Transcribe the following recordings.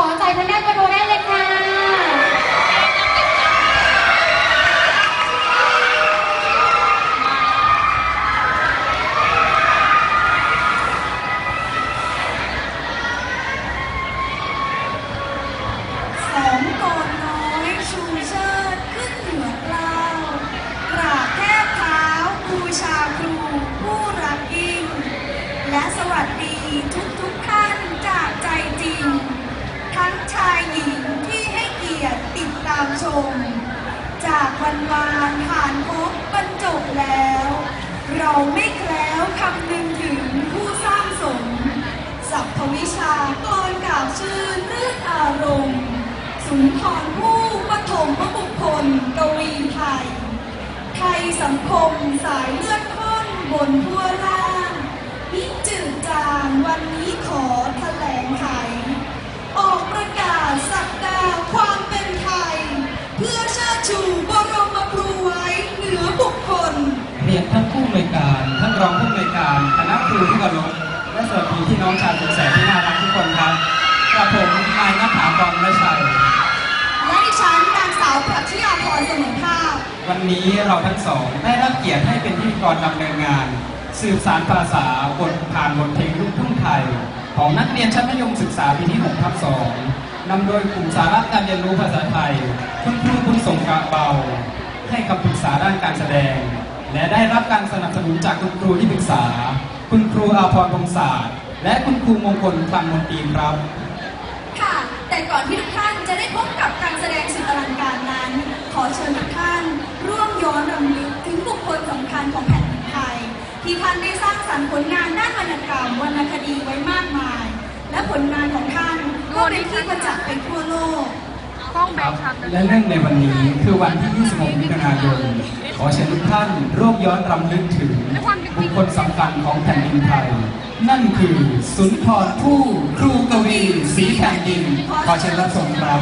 ขอใจทางด้านบนโดได้เลยค่ะ สองกอนน้อยชูเชิดขึ้นเหนือกล้าวกราบแทบเท้าบูชาครูผู้รักยิ่ง และสวัสดีทุกทุกๆท่านจากใจจริง ทั้งชายหญิงที่ให้เกียรติติดตามชม จากวันวานผ่านพบบรรจบแล้ว เรา ไม่แคล้วคำนึงถึงผู้สร้างสมสัพพวิชากรกล่าวชื่นเลือดอารมณ์สุนทรผู้ปฐมพระบุคคลกวีไทย ไทยสังคมสายเลือดข้นบนทั่วล่างมิจืดจางวันนี้ขอแถลงไข ออกประกาศสักดาความเป็นไทย เพื่อเชิดชูบรมครูไว้เหนือบุคคลเรียนท่านผู้อำนวยการ คณะครูที่เคารพและสวัสดีพี่น้องชาวสุขแสนที่น่ารักทุกคนครับกระผมนายนภากรและชัยและดิฉันนางสาวปรัชญาพรเสมอภาพวันนี้เราทั้งสองได้รับเกียรติให้เป็นพิธีกรดำเนินงาน สืบสารภาษาบทผ่านบทเพลงลูกทุ่งไทย ของนักเรียนชั้นมัธยมศึกษาปีที่6ทับ2นำโดยกลุ่มสาระการเรียนรู้ภาษาไทย คุณครูคุณสงกระเบา ให้คำปรึกษาด้านการแสดง และได้รับการสนับสนุนจากคุณครูที่ปรึกษา คุณครูอาภรพงศาสตร์ และคุณครูมงคลคลังมนตรีครับ ค่ะ แต่ก่อนที่ทุกท่านจะได้พบกับการแสดงสุดอลังการนั้น ขอเชิญทุกท่าน ร่วมย้อนรำลึกถึงบุคคลสำคัญของแผ่นดินไทย ที่ท่านได้สร้างสรรค์ผลงานด้านวรรณกรรมวรรณคดีไว้มากมาย และผลงานของท่านก็เป็นที่ประจักษ์ไปทั่วโลก และเนื่องในวันนี้คือวันที่ 26 มิถุนายน ขอเชิญทุกท่านร่วมย้อนรำลึกถึงบุคคลสำคัญของแผ่นดินไทย นั่นคือสุนทรภู่ครูกวีสีแผ่นดิน ขอเชิญรับชมครับ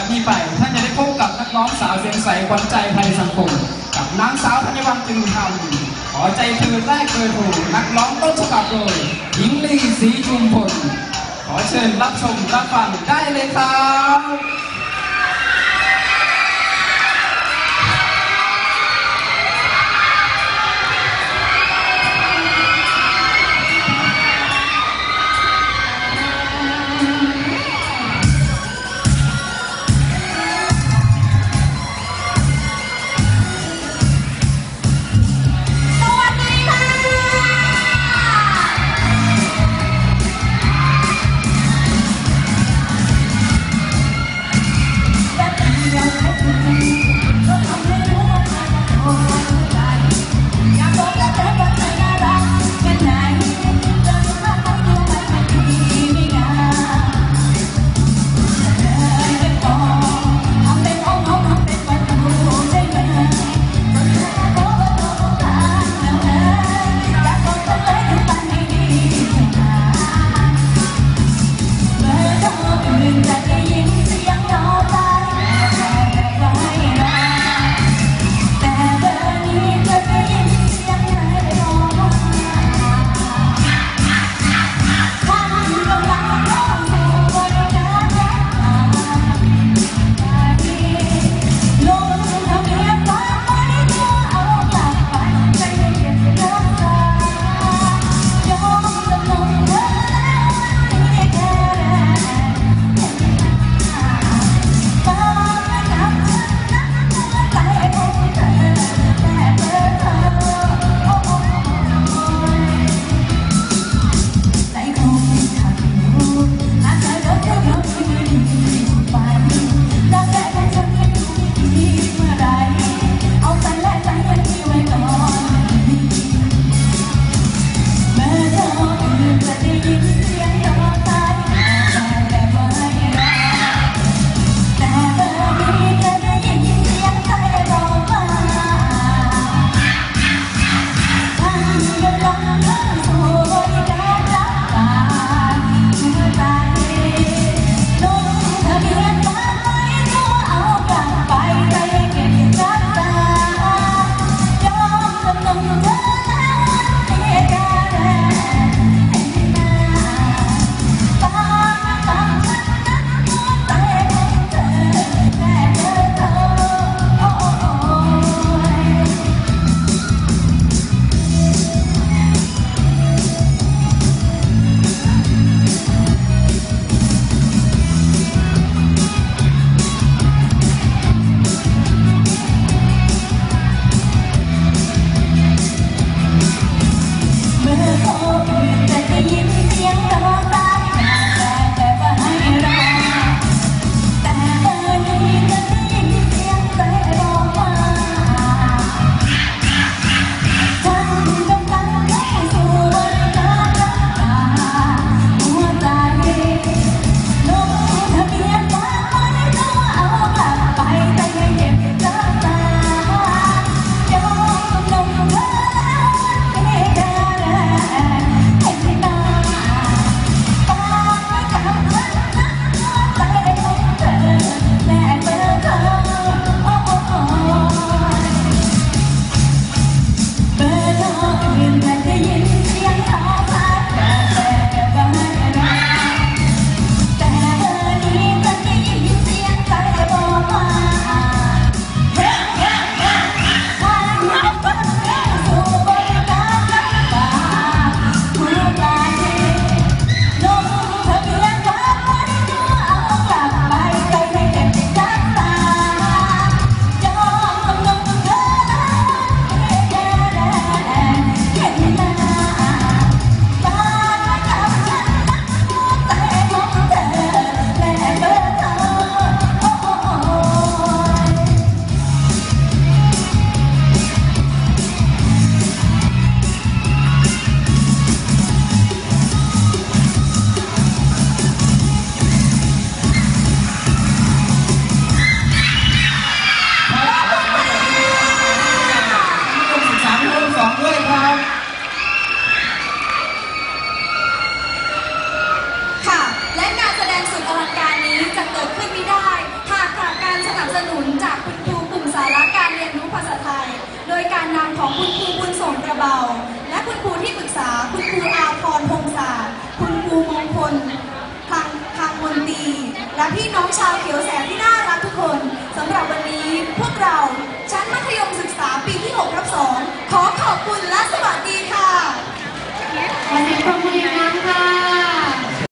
จากนี้ไป ท่านจะได้พบกับนักร้องสาวเสียงใสขวัญใจไทยสังคม กับนางสาวธัญวัลจึงทำรมขอใจเธนแรกเคยร์โทนักร้องต้นฉบับโดยหญิงลีศรีจุมพลขอเชิญรับชมรับฟังได้เลยครับ